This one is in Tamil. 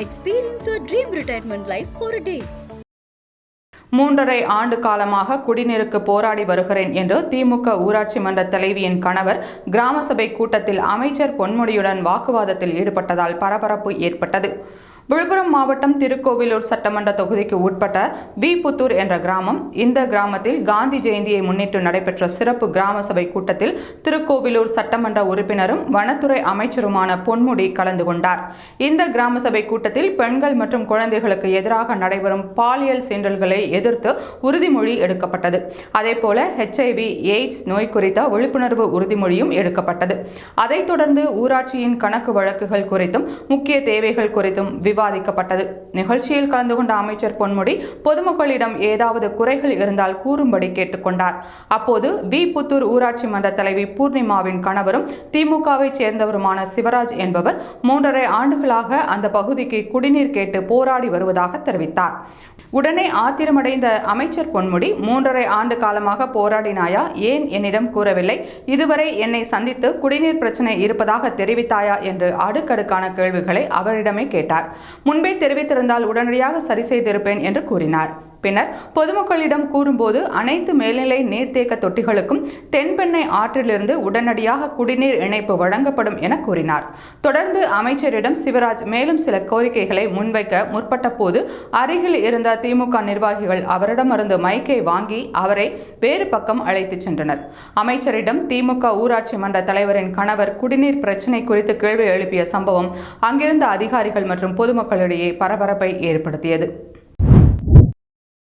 Experience your dream retirement life for day மூன்றரை ஆண்டு காலமாக குடிநீருக்கு போராடி வருகிறேன் என்று திமுக ஊராட்சி மன்ற தலைவியின் கணவர் கிராம சபை கூட்டத்தில் அமைச்சர் பொன்முடியுடன் வாக்குவாதத்தில் ஈடுபட்டதால் பரபரப்பு ஏற்பட்டது. விழுப்புரம் மாவட்டம் திருக்கோவிலூர் சட்டமன்ற தொகுதிக்கு உட்பட்ட வி புத்தூர் என்ற கிராமம் இந்த கிராமத்தில் காந்தி ஜெயந்தியை முன்னிட்டு நடைபெற்ற சிறப்பு கிராம சபை கூட்டத்தில் திருக்கோவிலூர் சட்டமன்ற உறுப்பினரும் வனத்துறை அமைச்சருமான பொன்முடி கலந்து கொண்டார். இந்த கிராம சபை கூட்டத்தில் பெண்கள் மற்றும் குழந்தைகளுக்கு எதிராக நடைபெறும் பாலியல் சீண்டல்களை எதிர்த்து உறுதிமொழி எடுக்கப்பட்டது. அதேபோல ஹெச்ஐவி எய்ட்ஸ் நோய் குறித்த விழிப்புணர்வு உறுதிமொழியும் எடுக்கப்பட்டது. அதைத் தொடர்ந்து ஊராட்சியின் கணக்கு வழக்குகள் குறித்தும் முக்கிய தேவைகள் குறித்தும் விவாதிக்கப்பட்டது. நிகழ்ச்சியில் கலந்து கொண்ட அமைச்சர் பொன்முடி பொதுமக்களிடம் ஏதாவது குறைகள் இருந்தால் கூறும்படி கேட்டுக்கொண்டார். அப்போது வி. புத்தூர் ஊராட்சி மன்ற தலைவி பூர்ணிமாவின் கணவரும் திமுகவை சேர்ந்தவருமான சிவராஜ் என்பவர் மூன்றரை ஆண்டுகளாக அந்த பகுதிக்கு குடிநீர் கேட்டு போராடி வருவதாக தெரிவித்தார். உடனே ஆத்திரமடைந்த அமைச்சர் பொன்முடி மூன்றரை ஆண்டு காலமாக போராடினாயா? ஏன் என்னிடம் கூறவில்லை? இதுவரை என்னை சந்தித்து குடிநீர் பிரச்சனை இருப்பதாக தெரிவித்தாயா? என்று அடுக்கடுக்கான கேள்விகளை அவரிடமே கேட்டார். முன்பே தெரிவித்திருந்தால் உடனடியாக சரி செய்திருப்பேன் என்று கூறினார். பின்னர் பொதுமக்களிடம் கூறும்போது அனைத்து மேல்நிலை நீர்த்தேக்க தொட்டிகளுக்கும் தென்பெண்ணை ஆற்றிலிருந்து உடனடியாக குடிநீர் இணைப்பு வழங்கப்படும் என கூறினார். தொடர்ந்து அமைச்சரிடம் சிவராஜ் மேலும் சில கோரிக்கைகளை முன்வைக்க முற்பட்ட போது அருகில் இருந்த திமுக நிர்வாகிகள் அவரிடமிருந்து மைக்கை வாங்கி அவரை வேறு பக்கம் அழைத்துச் சென்றனர். அமைச்சரிடம் திமுக ஊராட்சி மன்ற தலைவரின் கணவர் குடிநீர் பிரச்சினை குறித்து கேள்வி எழுப்பிய சம்பவம் அங்கிருந்த அதிகாரிகள் மற்றும் பொதுமக்களிடையே பரபரப்பை ஏற்படுத்தியது.